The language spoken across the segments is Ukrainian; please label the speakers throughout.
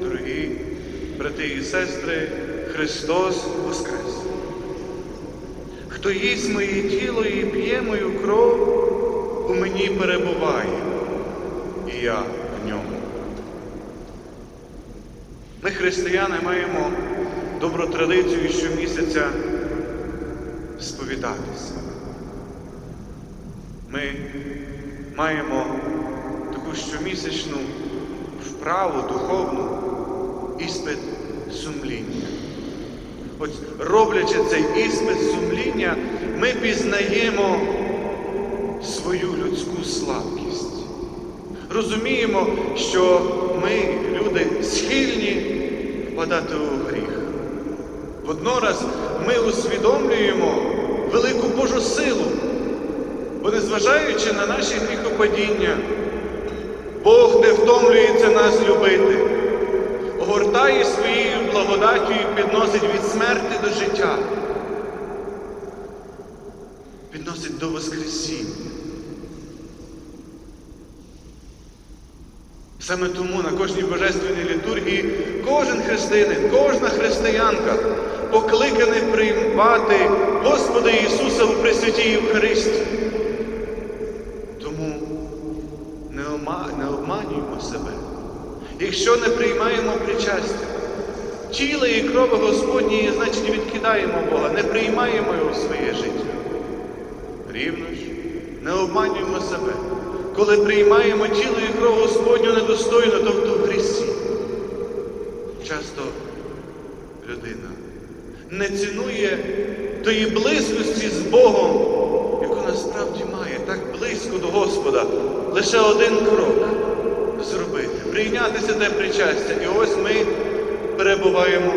Speaker 1: Дорогі брати і сестри, Христос Воскрес! Хто їсть моє тіло і п'є мою кров, у мені перебуває, і я в ньому. Ми, християни, маємо добру традицію щомісяця сповідатися. Ми маємо таку щомісячну вправу духовну іспит сумління. От роблячи цей іспит сумління, ми пізнаємо свою людську слабкість. Розуміємо, що ми, люди, схильні впадати у гріх. Воднораз ми усвідомлюємо велику Божу силу, бо незважаючи на наші гріхопадіння, Бог не втомлюється нас любити, огортає своєю благодаттю і підносить від смерти до життя, підносить до Воскресіння. Саме тому на кожній божественній літургії кожен християнин, кожна християнка покликаний приймати Господа Ісуса у Пресвятій Євхаристії. Тому не, обманюємо себе. Якщо не приймаємо причастя, тіла і крови Господні, значить відкидаємо Бога, не приймаємо Його в своє життя. Рівно ж, не обманюємо себе. Коли приймаємо тіло і кров Господню недостойно, тобто в грісі. Часто людина не цінує тої близькості з Богом, яку насправді має, так близько до. Лише один крок зробити, прийнятися те причастя. І ось ми перебуваємо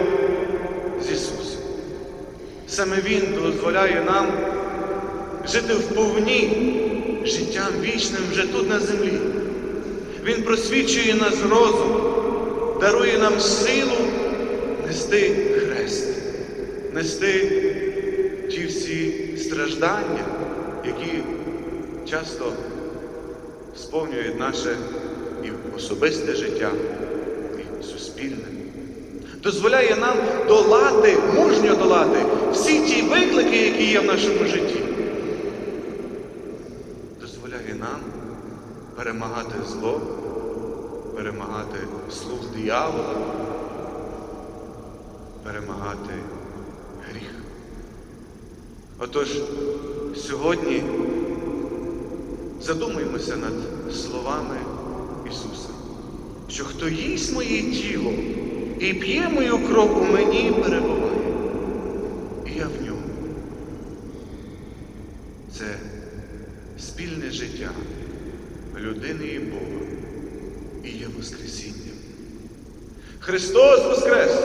Speaker 1: з Ісусом. Саме Він дозволяє нам жити в повні життям вічним вже тут на землі. Він просвічує нас розум, дарує нам силу нести хрест, нести ті всі страждання, які часто сповнюють наше і особисте життя, і суспільне. Дозволяє нам долати, мужньо долати всі ті виклики, які є в нашому житті дозволяє нам перемагати зло, перемагати слух диявола, перемагати гріх. Отож, сьогодні задумаймося над словами Ісуса, що хто їсть моє тіло і п'є мою кров у мені перебуває, і я в ньому. Це спільне життя людини і Бога і є Воскресінням. Христос Воскрес!